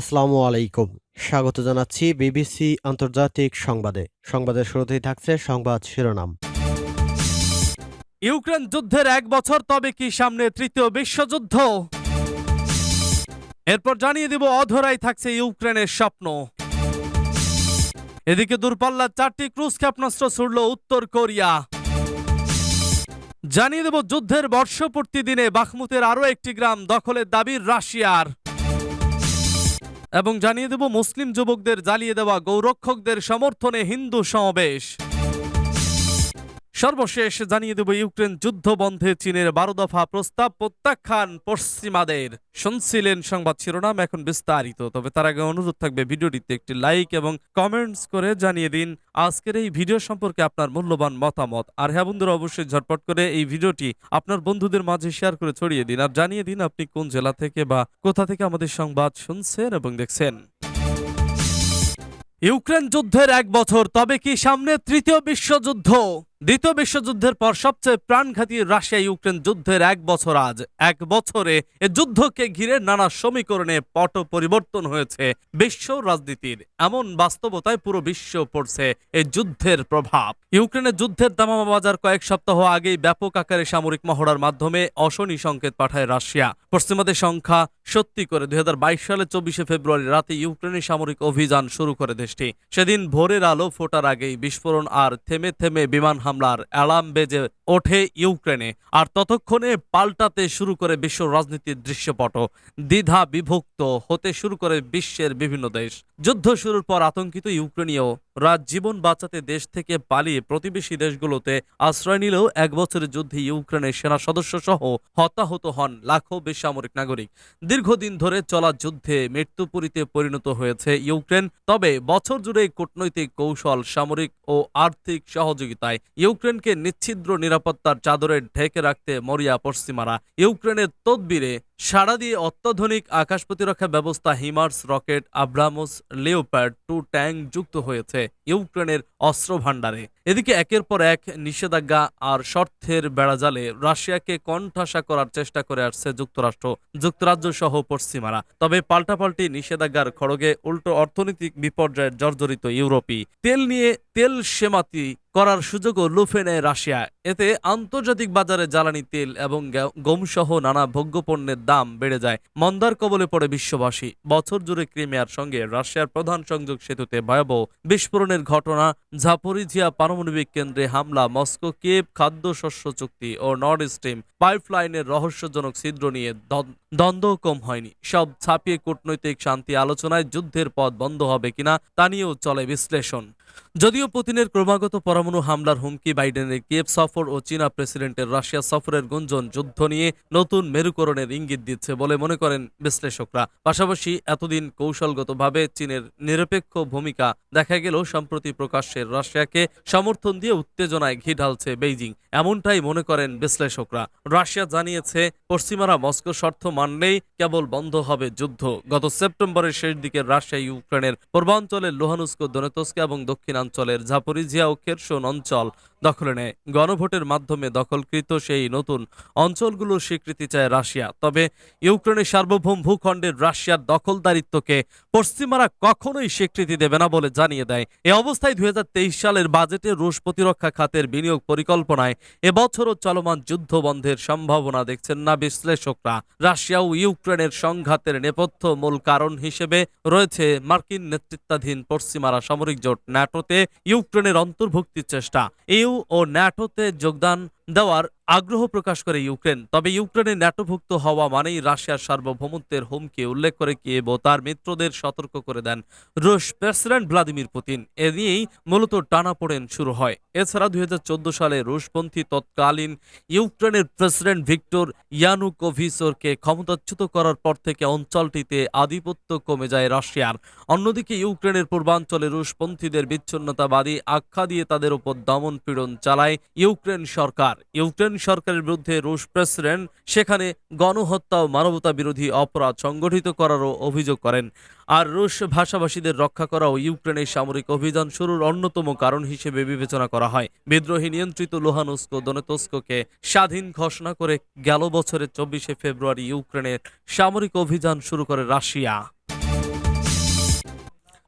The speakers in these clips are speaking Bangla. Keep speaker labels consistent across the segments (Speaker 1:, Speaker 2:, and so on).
Speaker 1: আসসালামু আলাইকুম। স্বাগত জানাচ্ছি বিবিসি আন্তর্জাতিক সংবাদে। সংবাদের শুরুতেই থাকছে সংবাদ শিরোনাম।
Speaker 2: ইউক্রেন যুদ্ধের এক বছর, তবে কি সামনে তৃতীয় বিশ্বযুদ্ধ? এরপর জানিয়ে দিব অধরাই থাকছে ইউক্রেনের স্বপ্ন। এদিকে দূরপাল্লার চারটি ক্রুজ ক্ষেপণাস্ত্র ছুড়ল উত্তর কোরিয়া। জানিয়ে দেব যুদ্ধের বর্ষপূর্তি দিনে বাখমুতের আরও একটি গ্রাম দখলের দাবি রাশিয়ার। এবং জানিয়ে দেব মুসলিম যুবকদের জ্বালিয়ে দেওয়া গৌরক্ষকদের সমর্থনে হিন্দু সমাবেশ। সর্বশেষ জানিয়ে দেব, ইউক্রেন যুদ্ধ বন্ধে চীনের বারো দফা প্রস্তাব প্রত্যাখ্যান পশ্চিমাদের। শুনছিলেন সংবাদ শিরোনাম, এখন বিস্তারিত। তবে তার আগে অনুরোধ থাকবে, ভিডিওটিতে একটি লাইক এবং কমেন্টস করে জানিয়ে দিন, আজকের এই ভিডিও সম্পর্কে আপনার মূল্যবান মতামত। আর হ্যাঁ বন্ধুরা, অবশ্যই ঝটপট করে এই ভিডিওটি আপনার বন্ধুদের মাঝে শেয়ার করে ছড়িয়ে দিন। আর জানিয়ে দিন, আপনি কোন জেলা থেকে বা কোথা থেকে আমাদের সংবাদ শুনছেন এবং দেখছেন। ইউক্রেন যুদ্ধের এক বছর, তবে কি সামনে তৃতীয় বিশ্বযুদ্ধ? দ্বিতীয় বিশ্বযুদ্ধের পর সবচেয়ে প্রাণঘাতী রাশিয়া ইউক্রেন যুদ্ধের এক বছর আজ। এক বছরে এ যুদ্ধকে ঘিরে নানা সমীকরণে পট পরিবর্তন হয়েছে বিশ্ব রাজনীতির। এমন বাস্তবতায় পুরো বিশ্ব পড়ছে এই যুদ্ধের প্রভাব। ইউক্রেনের যুদ্ধের দামামা বাজার কয়েক সপ্তাহ আগেই ব্যাপক আকারে সামরিক মহড়ার মাধ্যমে অশনি সংকেত পাঠায় রাশিয়া। পশ্চিমাদের সংখ্যা সত্যি করে দুই হাজার বাইশ সালে চব্বিশে ফেব্রুয়ারি রাতে ইউক্রেনের সামরিক অভিযান শুরু করে দেশটি। সেদিন ভোরের আলো ফোটার আগেই বিস্ফোরণ আর থেমে থেমে বিমান হামলার অ্যালার্ম বেজে ওঠে ইউক্রেনে, আর ততক্ষণে পাল্টাতে শুরু করে বিশ্ব রাজনীতির দৃশ্যপট। দ্বিধা বিভক্ত হতে শুরু করে বিশ্বের বিভিন্ন দেশ। যুদ্ধ শুরুর পর আতঙ্কিত ইউক্রেনীয় রাত জীবন বাঁচাতে দেশ থেকে পালিয়ে প্রতিবেশী দেশগুলোতে আশ্রয় নিলেও এক বছরের যুদ্ধে ইউক্রেনের সেনা সদস্য সহ হতাহত হন লাখো বেসামরিক নাগরিক। দীর্ঘদিন ধরে চলা যুদ্ধে মৃত্যুপুরীতে পরিণত হয়েছে ইউক্রেন, তবে বছর জুড়ে কূটনৈতিক কৌশল, সামরিক ও আর্থিক সহযোগিতায় ইউক্রেনকে নিচ্ছিদ্র নিরাপত্তার চাদরে ঢেকে রাখতে মরিয়া পশ্চিমারা। ইউক্রেনের তদবিরে সাড়া দিয়ে অত্যাধুনিক আকাশ প্রতিরক্ষা ব্যবস্থা HIMARS rocket Abrams Leopard two tank যুক্ত হয়েছে। ইউক্রেনের অস্ত্র ভাণ্ডারে এদিকে একের পর এক নিষেধাজ্ঞা আর শর্তের বেড়াজালে রাশিয়াকে কণ্ঠাসা করার চেষ্টা করে আসছে যুক্তরাষ্ট্র যুক্তরাজ্য সহ পশ্চিমারা। তবে পাল্টাপাল্টি নিষেধাজ্ঞার খড়গে উল্টো অর্থনৈতিক বিপর্যয়ের জর্জরিত ইউরোপী তেল নিয়ে তেল সেমাতি করার সুযোগও লুফে নেয় রাশিয়া। এতে আন্তর্জাতিক বাজারে জ্বালানি তেল এবং গমসহ নানা ভোগ্যপণ্যের দাম বেড়ে যায়। মন্দার কবলে পড়ে বিশ্ববাসী। বছর জুড়ে ক্রিমিয়ার সঙ্গে রাশিয়ার প্রধান সংযোগ সেতুতে ভয়াবহ বিস্ফোরণের ঘটনা ঝাপরিঝিয়া পারমাণবিক কেন্দ্রে হামলা, মস্কো কেপ খাদ্য শস্য চুক্তি ও নর্থ স্ট্রিম পাইপলাইনের রহস্যজনক ছিদ্র নিয়ে দ্বন্দ্ব কম হয়নি। সব ছাপিয়ে কূটনৈতিক শান্তি আলোচনায় যুদ্ধের পথ বন্ধ হবে কিনা তা নিয়েও চলে বিশ্লেষণ। যদিও পুতিনের ক্রমাগত পরমাণু হামলার হুমকি, বাইডেনের কিয়েভ সফর ও চীনা প্রেসিডেন্টের রাশিয়া সফরের গুঞ্জন যুদ্ধ নিয়ে নতুন মেরুকরণের ইঙ্গিত দিচ্ছে বলে মনে করেন বিশ্লেষকরা। পাশাপাশি এতদিন কৌশলগতভাবে চীনের নিরপেক্ষ ভূমিকা দেখা গেলেও সম্প্রতি প্রকাশ্যে রাশিয়াকে সমর্থন দিয়ে উত্তেজনায় ঘি ঢালছে বেইজিং, এমনটাই মনে করেন বিশ্লেষকরা। রাশিয়া জানিয়েছে, পশ্চিমারা মস্কো শর্ত মানলেই কেবল বন্ধ হবে যুদ্ধ। গত সেপ্টেম্বরের শেষ দিকে রাশিয়া ইউক্রেনের পূর্বাঞ্চলের লোহানুস্কো, দনেতস্ক এবং দক্ষিণাঞ্চলের ঝাপরিঝিয়া ও খেরসোন অঞ্চল। দখলে নেয়। গণভোটের মাধ্যমে দখলকৃত সেই নতুন অঞ্চলগুলোর স্বীকৃতি চায় রাশিয়া। তবে ইউক্রেনের সার্বভৌম ভূখণ্ডের রাশিয়ার দখলদারিত্বকে পশ্চিমারা কখনোই স্বীকৃতি দেবে না বলে জানিয়ে দেয়। এ অবস্থায় দুই সালের বাজেটে রুশ প্রতিরক্ষা খাতের বিনিয়োগ পরিকল্পনায় এবছরও চলমান যুদ্ধ বন্ধের সম্ভাবনা দেখছেন না বিশ্লেষকরা। রাশিয়া ও ইউক্রেনের সংঘাতের নেপথ্য মূল কারণ হিসেবে রয়েছে মার্কিন নেতৃত্বাধীন পশ্চিমারা সামরিক জোট, ন্যাটোতে ইউক্রেনের অন্তর্ভুক্তির চেষ্টা। ও ন্যাটোতে যোগদান দেওয়ার আগ্রহ প্রকাশ করে ইউক্রেন। তবে ইউক্রেনে ন্যাটোভুক্ত হওয়া মানেই রাশিয়ার সার্বভৌমত্বের হুমকি উল্লেখ করে কিয়েভ ও তার মিত্রদের সতর্ক করে দেন রুশ প্রেসিডেন্ট ভ্লাদিমির পুতিন। এ নিয়েই মূলত টানাপোড়েন শুরু হয়। এছাড়া দুই হাজার চোদ্দ সালে রুশপন্থী তৎকালীন ইউক্রেনের প্রেসিডেন্ট ভিক্টর ইয়ানুকোভিসোরকে ক্ষমতাচ্যুত করার পর থেকে অঞ্চলটিতে আধিপত্য কমে যায় রাশিয়ার। অন্যদিকে ইউক্রেনের পূর্বাঞ্চলে রুশপন্থীদের বিচ্ছিন্নতাবাদী আখ্যা দিয়ে তাদের উপর দমন পীড়ন চালায় ইউক্রেন সরকার। ইউক্রেন সরকারের বিরুদ্ধে রুশ প্রেসিডেন্ট সেখানে গণহত্যা ও মানবতা বিরোধী অপরাধ সংগঠিত করারও অভিযোগ করেন। আর রুশ ভাষাভাষীদের রক্ষা করা ও ইউক্রেনের সামরিক অভিযান শুরুর অন্যতম কারণ হিসেবে বিবেচনা করা হয়। বিদ্রোহী নিয়ন্ত্রিত লোহানুস্কো দনেতস্কোকে স্বাধীন ঘোষণা করে গেল বছরের চব্বিশে ফেব্রুয়ারি ইউক্রেনের সামরিক অভিযান শুরু করে রাশিয়া।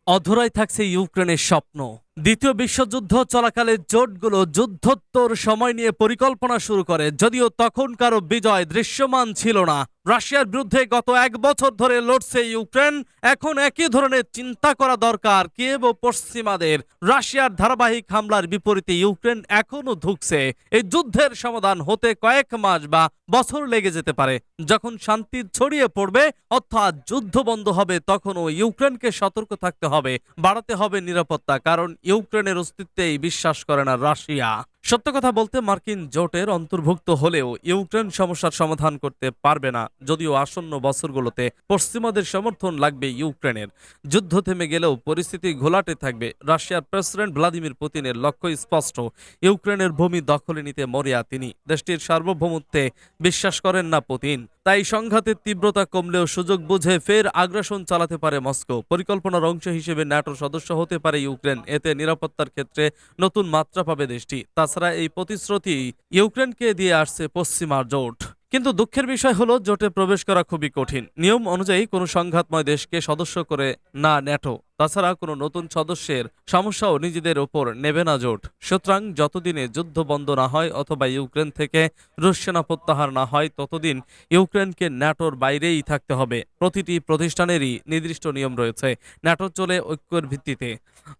Speaker 2: অধরাই থাকছে ইউক্রেনের স্বপ্ন। দ্বিতীয় বিশ্বযুদ্ধ চলাকালে জোটগুলো যুদ্ধোত্তর সময় নিয়ে পরিকল্পনা শুরু করে, যদিও তখনকারও বিজয় দৃশ্যমান ছিল না। রাশিয়ার বিরুদ্ধে গত এক বছর ধরে লড়ছে ইউক্রেন, এখন একই ধরনের চিন্তা করা দরকার কিয়েভ ও পশ্চিমাদের। রাশিয়ার ধারাবাহিক হামলার বিপরীতে ইউক্রেন এখনও ধুকছে। এই যুদ্ধের সমাধান হতে কয়েক মাস বা বছর লেগে যেতে পারে। যখন শান্তি ছড়িয়ে পড়বে, অর্থাৎ যুদ্ধ বন্ধ হবে, তখনও ইউক্রেনকে সতর্ক থাকতে হবে, বাড়াতে হবে নিরাপত্তা, কারণ ইউক্রেনের অস্তিত্বেই বিশ্বাস করে না রাশিয়া। সত্য কথা বলতে মার্কিন জোটের অন্তর্ভুক্ত হলেও ইউক্রেন সমস্যার সমাধান করতে পারবে না, যদিও আসন্ন বছরগুলোতে পশ্চিমাদের সমর্থন লাগবে ইউক্রেনের। যুদ্ধ থেমে গেলেও পরিস্থিতি ঘোলাটে থাকবে, রাশিয়ার প্রেসিডেন্ট ভ্লাদিমির পুতিনের লক্ষ্য স্পষ্ট, ইউক্রেনের ভূমি দখলে নিতে মরিয়া তিনি, দেশটির সার্বভৌমত্বে বিশ্বাস করেন না পুতিন। তাই সংঘাতের তীব্রতা কমলেও সুযোগ বুঝে ফের আগ্রাসন চালাতে পারে মস্কো। পরিকল্পনার অংশ হিসেবে ন্যাটোর সদস্য হতে পারে ইউক্রেন। এতে নিরাপত্তার ক্ষেত্রে নতুন মাত্রা পাবে দেশটি। তাছাড়া এই প্রতিশ্রুতি ইউক্রেনকে দিয়ে আসছে পশ্চিমা জোট। কিন্তু দুঃখের বিষয় হলো, জোটে প্রবেশ করা খুবই কঠিন। নিয়ম অনুযায়ী কোনো সংঘাতময় দেশকে সদস্য করে না ন্যাটো। তাছাড়া কোনো নতুন সদস্যের সমস্যাও নিজেদের ওপর নেবে না জোট। সুতরাং যতদিনে যুদ্ধ বন্ধ না হয় অথবা ইউক্রেন থেকে রুশ সেনা প্রত্যাহার না হয়, ততদিন ইউক্রেনকে ন্যাটোর বাইরেই থাকতে হবে। প্রতিটি প্রতিষ্ঠানেরই নির্দিষ্ট নিয়ম রয়েছে। ন্যাটো চলে ঐক্যের ভিত্তিতে।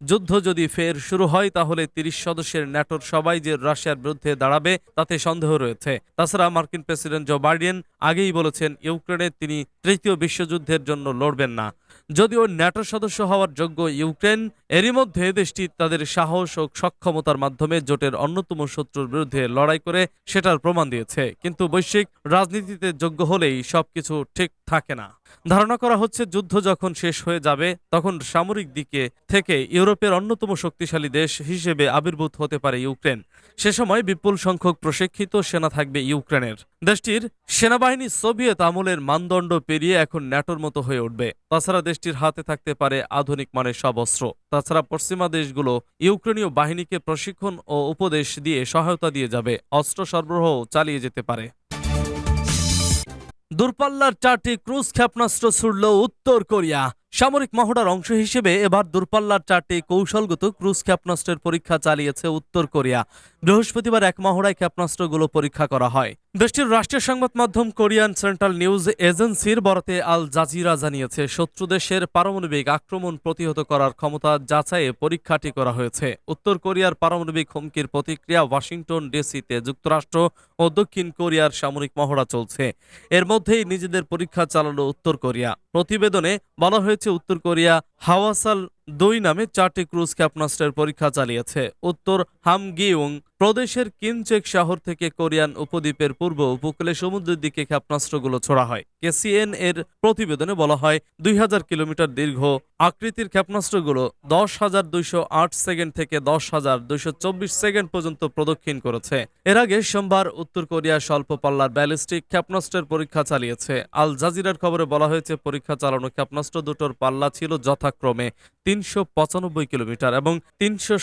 Speaker 2: যুদ্ধ যদি ফের শুরু হয়, তাহলে তিরিশ সদস্যের ন্যাটোর সবাই যে রাশিয়ার বিরুদ্ধে দাঁড়াবে, তাতে সন্দেহ রয়েছে। তাছাড়া মার্কিন প্রেসিডেন্ট জো বাইডেন আগেই বলেছেন, ইউক্রেনে তিনি তৃতীয় বিশ্বযুদ্ধের জন্য লড়বেন না। যদিও ন্যাটো সদস্য হওয়ার যোগ্য ইউক্রেন, এরই মধ্যে দেশটি তাদের সাহস ও সক্ষমতার মাধ্যমে জোটের অন্যতম শত্রুর বিরুদ্ধে লড়াই করে সেটার প্রমাণ দিয়েছে। কিন্তু বৈশ্বিক রাজনীতিতে যোগ্য হলেই সবকিছু ঠিক থাকে না। ধারণা করা হচ্ছে যুদ্ধ যখন শেষ হয়ে যাবে, তখন সামরিক দিকে থেকে ইউরোপের অন্যতম শক্তিশালী দেশ হিসেবে আবির্ভূত হতে পারে ইউক্রেন। সে সময় বিপুল সংখ্যক প্রশিক্ষিত সেনা থাকবে ইউক্রেনের। দেশটির সেনাবাহিনী সোভিয়েত আমলের মানদণ্ড পেরিয়ে এখন ন্যাটোর মতো হয়ে উঠবে। তাছাড়া দেশটির হাতে থাকতে পারে আধুনিক মানের সব অস্ত্র। তাছাড়া পশ্চিমা দেশগুলো ইউক্রেনীয় বাহিনীকে প্রশিক্ষণ ও উপদেশ দিয়ে সহায়তা দিয়ে যাবে। অস্ত্র সরবরাহ চালিয়ে যেতে পারে। দূরপাল্লার চারটি ক্রুজ ক্ষেপণাস্ত্র ছুড়ল উত্তর কোরিয়া। সামরিক মহড়ার অংশ হিসেবে এবার দূরপাল্লার চারটি কৌশলগত ক্রুজ ক্ষেপণাস্ত্রের পরীক্ষা চালিয়েছে উত্তর কোরিয়া। বৃহস্পতিবার এক মহড়ায় ক্ষেপণাস্ত্রগুলো পরীক্ষা করা হয়। দেশটির রাষ্ট্রীয় সংবাদ মাধ্যম কোরিয়ান সেন্ট্রাল নিউজ এজেন্সির বরাতে আল জাজিরা জানিয়েছে, শত্রু দেশের পারমাণবিক আক্রমণ প্রতিহত করার ক্ষমতা যাচাইয়ে পরীক্ষাটি করা হয়েছে। উত্তর কোরিয়ার পারমাণবিক হুমকির প্রতিক্রিয়া ওয়াশিংটন ডিসিতে। যুক্তরাষ্ট্র ও দক্ষিণ কোরিয়ার সামরিক মহড়া চলছে। এর মধ্যেই নিজেদের পরীক্ষা চালালো উত্তর কোরিয়া। প্রতিবেদনে বলা হয়েছে, উত্তর কোরিয়া হাওয়াসাল দুই নামে চারটি ক্রুজ ক্ষেপণাস্ত্রের পরীক্ষা চালিয়েছে। উত্তর হামগিউং প্রদেশের কিনচেক শহর থেকে কোরিয়ান উপদ্বীপের পূর্ব উপকূলে সমুদ্রের দিকে ক্ষেপণাস্ত্রগুলো ছোড়া হয়। কেসিএন এর প্রতিবেদনে বলা হয়, দুই হাজার কিলোমিটার দীর্ঘ আকৃতির ক্ষেপণাস্ত্রগুলো দশ হাজার দুইশো সেকেন্ড থেকে দশ হাজার দুইশো সেকেন্ড পর্যন্ত প্রদক্ষিণ করেছে। এর আগে সোমবার উত্তর কোরিয়া স্বল্প পাল্লার ব্যালিস্টিক ক্ষেপণাস্ত্রের পরীক্ষা চালিয়েছে। আল জাজিরার খবরে বলা হয়েছে, পরীক্ষা চালানো ক্ষেপণাস্ত্র দুটোর পাল্লা ছিল যথাক্রমে তিনশো পঁচানব্বই কিলোমিটার এবং তিনশো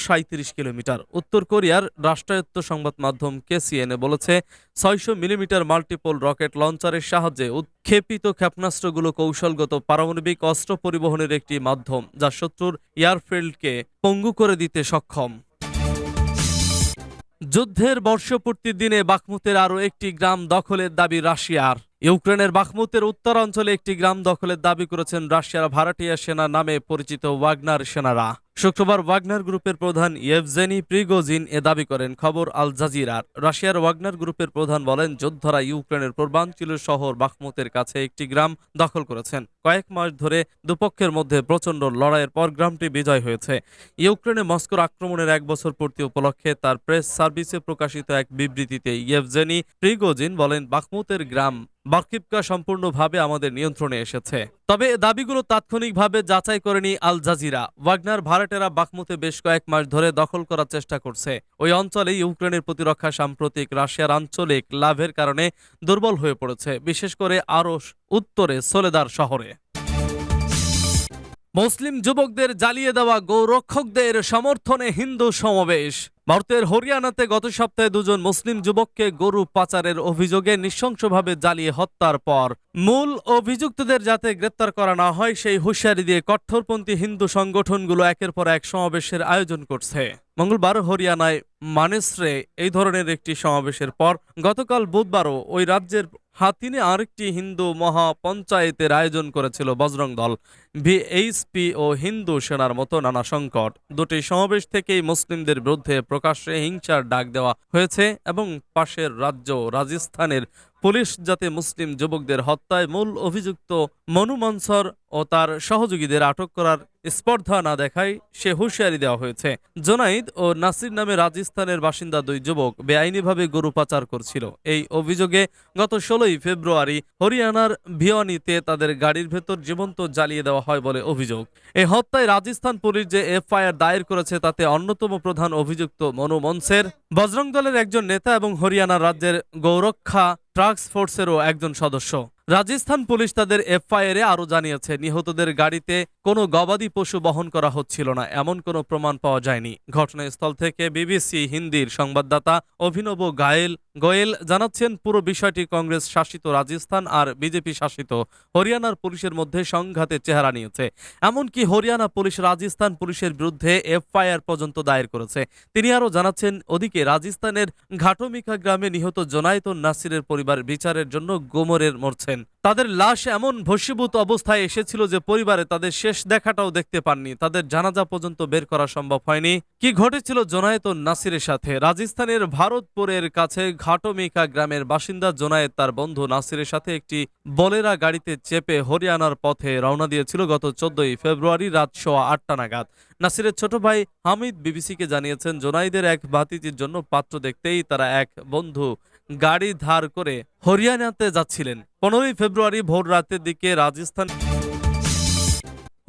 Speaker 2: কিলোমিটার। উত্তর কোরিয়ার রাষ্ট্রায়ত্ত সংবাদ মাধ্যম কেসিএনএ বলেছে, ছয়শো মিলিমিটার মাল্টিপল রকেট লঞ্চারের সাহায্যে উৎক্ষেপিত ক্ষেপণাস্ত্রগুলো কৌশলগত পারমাণবিক অস্ত্র পরিবহনের একটি মাধ্যম, যা শত্রুর এয়ারফিল্ডকে পঙ্গু করে দিতে সক্ষম। যুদ্ধের বর্ষপূর্তির দিনে বাখমুতের আরও একটি গ্রাম দখলের দাবি রাশিয়ার। ইউক্রেনের বাখমুতের উত্তরাঞ্চলে একটি গ্রাম দখলের দাবি করেছেন রাশিয়ার ভাড়াটিয়া সেনা নামে পরিচিত ওয়াগনার সেনারা। শুক্রবার ওয়াগনার গ্রুপের প্রধান ইয়েভজেনি প্রিগোজিন এ দাবি করেন, খবর আল জাজিরার। রাশিয়ার ওয়াগনার গ্রুপের প্রধান বলেন, যোদ্ধারা ইউক্রেনের পূর্বাঞ্চলীয় শহর বাখমুতের কাছে একটি গ্রাম দখল করেছেন। কয়েক মাস ধরে দুপক্ষের মধ্যে প্রচণ্ড লড়াইয়ের পর গ্রামটি বিজয় হয়েছে। ইউক্রেনে মস্কোর আক্রমণের এক বছর পূর্তি উপলক্ষে তার প্রেস সার্ভিসে প্রকাশিত এক বিবৃতিতে ইয়েভজেনি প্রিগোজিন বলেন, বাখমুতের গ্রাম বার্কিপকা সম্পূর্ণভাবে আমাদের নিয়ন্ত্রণে এসেছে। তবে দাবিগুলো তাৎক্ষণিকভাবে যাচাই করেনি আল জাজিরা। ওয়াগনার ভাড়াটেরা বাখমুতে বেশ কয়েক মাস ধরে দখল করার চেষ্টা করছে। ওই অঞ্চলে ইউক্রেনের প্রতিরক্ষা সাম্প্রতিক রাশিয়ার আঞ্চলিক লাভের কারণে দুর্বল হয়ে পড়েছে। বিশেষ করে আরও উত্তরে সোলেদার শহরে। মুসলিম যুবকদের জ্বালিয়ে দেওয়া গৌরক্ষকদের সমর্থনে হিন্দু সমাবেশ। ভারতের হরিয়ানাতে গত সপ্তাহে দুজন মুসলিম যুবককে গরু পাচারের অভিযোগে নৃশংসভাবে জ্বালিয়ে হত্যার পর মূল অভিযুক্তদের যাতে গ্রেপ্তার করা না হয়, সেই হুঁশিয়ারি দিয়ে কট্টরপন্থী হিন্দু সংগঠনগুলো একের পর এক সমাবেশের আয়োজন করছে। মঙ্গলবার হরিয়ানায় মানেসরে এই ধরনের একটি সমাবেশের পর গতকাল বুধবারও ওই রাজ্যের হাতিনে আরেকটি হিন্দু মহাপঞ্চায়েতের আয়োজন করেছিল বজরং দল। ভিএইচপি ও হিন্দু সেনার মতো নানা সংকট। দুটি সমাবেশ থেকেই মুসলিমদের বিরুদ্ধে প্রকাশ্যে হিংসার ডাক দেওয়া হয়েছে এবং পাশের রাজ্য রাজস্থানের পুলিশ যাতে মুসলিম যুবকদের হত্যায় মূল অভিযুক্ত মনু মনসর ও তার সহযোগীদের আটক করার স্পর্ধা না দেখায় সে হুঁশিয়ারি দেওয়া হয়েছে। জোনাইদ ও নাসির নামে রাজস্থানের বাসিন্দা দুই যুবক বেআইনিভাবে গরু পাচার করছিল। এই অভিযোগে গত ষোলোই ফেব্রুয়ারি হরিয়ানার ভিওয়ানিতে তাদের গাড়ির ভেতর জীবন্ত জ্বালিয়ে দেওয়া হয় বলে অভিযোগ। এই হত্যায় রাজস্থান পুলিশ যে এফআইআর দায়ের করেছে তাতে অন্যতম প্রধান অভিযুক্ত মনু মনসের, বজরং দলের একজন নেতা এবং হরিয়ানা রাজ্যের গৌরক্ষা ট্রাক্স ফোর্সেরও একজন সদস্য। রাজস্থান পুলিশ তাদের এফআইআরে আরও জানিয়েছে, নিহতদের গাড়িতে কোনো গবাদি পশু বহন করা হচ্ছিল না, এমন কোনো প্রমাণ পাওয়া যায়নি। ঘটনাস্থল থেকে বিবিসি হিন্দির সংবাদদাতা অভিনব গায়েল গোয়েল জানাচ্ছেন, পুরো বিষয়টি কংগ্রেস শাসিত রাজস্থান আর বিজেপি শাসিত হরিয়ানার পুলিশের মধ্যে সংঘাতের চেহারা নিয়েছে। এমনকি হরিয়ানা পুলিশ রাজস্থান পুলিশের বিরুদ্ধে এফআইআর পর্যন্ত দায়ের করেছে। তিনি আরও জানাচ্ছেন, ওদিকে রাজস্থানের ঘাটমিকা গ্রামে নিহত জোনায়েতুন নাসিরের পরিবার বিচারের জন্য গোমরের মরছেন। তাদের লাশ এমন ভস্মীভূত অবস্থায় এসেছিল যে পরিবারে তাদের শেষ দেখাটাও দেখতে পাননি। তাদের জানাজা পর্যন্ত বের করা সম্ভব হয়নি। কি ঘটেছিল জোনায়েতুন নাসিরের সাথে? রাজস্থানের ভারতপুরের কাছে ঘাটমিকা গ্রামের বাসিন্দা জোনায়েত তার বন্ধু নাসিরের সাথে একটি বলেরা গাড়িতে চেপে হরিয়ানার পথে রওনা দিয়েছিল গত চোদ্দই ফেব্রুয়ারি রাত সোয়া আটটা নাগাদ। নাসিরের ছোট ভাই হামিদ বিবিসিকে জানিয়েছেন জোনাইদের এক ভাতিজির জন্য পাত্র দেখতেই তারা এক বন্ধু গাড়ি ধার করে হরিয়ানাতে যাচ্ছিলেন। পনেরোই ফেব্রুয়ারি ভোর রাতের দিকে রাজস্থান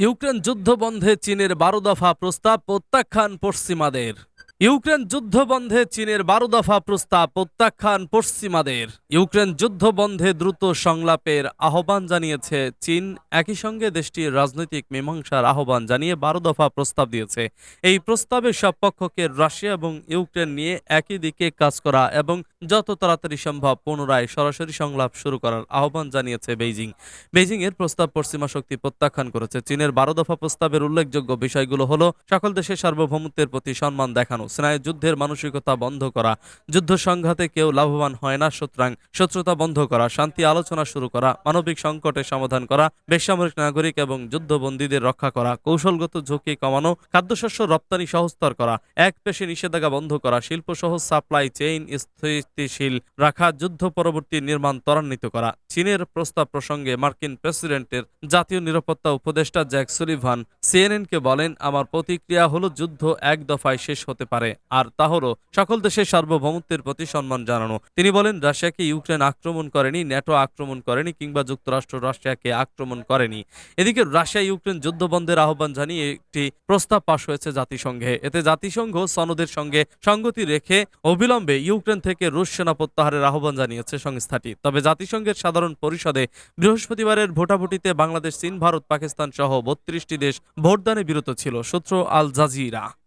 Speaker 2: ইউক্রেন যুদ্ধ বন্ধে চীনের বারো দফা প্রস্তাব প্রত্যাখ্যান পশ্চিমাদের। ইউক্রেন যুদ্ধ বন্ধে চীনের বারো দফা প্রস্তাব প্রত্যাখ্যান পশ্চিমাদের। ইউক্রেন যুদ্ধ বন্ধে দ্রুত সংলাপের আহ্বান জানিয়েছে চীন। একই সঙ্গে দেশটির রাজনৈতিক মীমাংসার আহ্বান জানিয়ে বারো দফা প্রস্তাব দিয়েছে। এই প্রস্তাবে সব পক্ষকে রাশিয়া এবং ইউক্রেন নিয়ে একই দিকে কাজ করা এবং যত তাড়াতাড়ি সম্ভব পুনরায় সরাসরি সংলাপ শুরু করার আহ্বান জানিয়েছে বেইজিং। বেইজিং এর প্রস্তাব পশ্চিমা শক্তি প্রত্যাখ্যান করেছে। চীনের বারো দফা প্রস্তাবের উল্লেখযোগ্য বিষয়গুলো হলো, সকল দেশের সার্বভৌমত্বের প্রতি সম্মান দেখানো স্নায়ু যুদ্ধের মানসিকতা বন্ধ করা, যুদ্ধ সংঘাতে কেউ লাভবান হয় না, সুতরাং শত্রুতা বন্ধ করা, শান্তি আলোচনা শুরু করা, মানবিক সংকটের সমাধান করা, বেসামরিক নাগরিক এবং যুদ্ধবন্দীদের রক্ষা করা, কৌশলগত ঝুঁকি কমানো, খাদ্যশস্য রপ্তানি সহজতর করা, এক পেশে নিষেধাজ্ঞা বন্ধ করা শিল্প সহ সাপ্লাই চেইন স্থিতিশীল রাখা, যুদ্ধ পরবর্তী নির্মাণ ত্বরান্বিত করা। চীনের প্রস্তাব প্রসঙ্গে মার্কিন প্রেসিডেন্টের জাতীয় নিরাপত্তা উপদেষ্টা জ্যাক সুলিভান সিএনএনকে বলেন, আমার প্রতিক্রিয়া হলো যুদ্ধ এক দফায় শেষ হতে পারে। আর তা হলো সকল দেশের সার্বভৌমত্বের প্রতি সম্মান জানানো। তিনি বলেন, রাশিয়াকে ইউক্রেন আক্রমণ করেনি, ন্যাটো আক্রমণ করেনি, কিংবা যুক্তরাষ্ট্র রাশিয়াকে আক্রমণ করেনি। এদিকে রাশিয়া ইউক্রেন যুদ্ধ বন্ধের আহ্বান জানিয়ে একটি প্রস্তাব পাশ হয়েছে জাতিসংঘে। এতে জাতিসংঘ সনদের সঙ্গে সঙ্গতি রেখে অবিলম্বে ইউক্রেন থেকে রুশ সেনা প্রত্যাহারের আহ্বান জানিয়েছে সংস্থাটি। তবে জাতিসংঘের সাধারণ পরিষদে বৃহস্পতিবারের ভোটাভুটিতে বাংলাদেশ, চীন, ভারত, পাকিস্তান সহ বত্রিশটি দেশ ভোটদানে বিরত ছিল, সূত্র আল জাজিরা।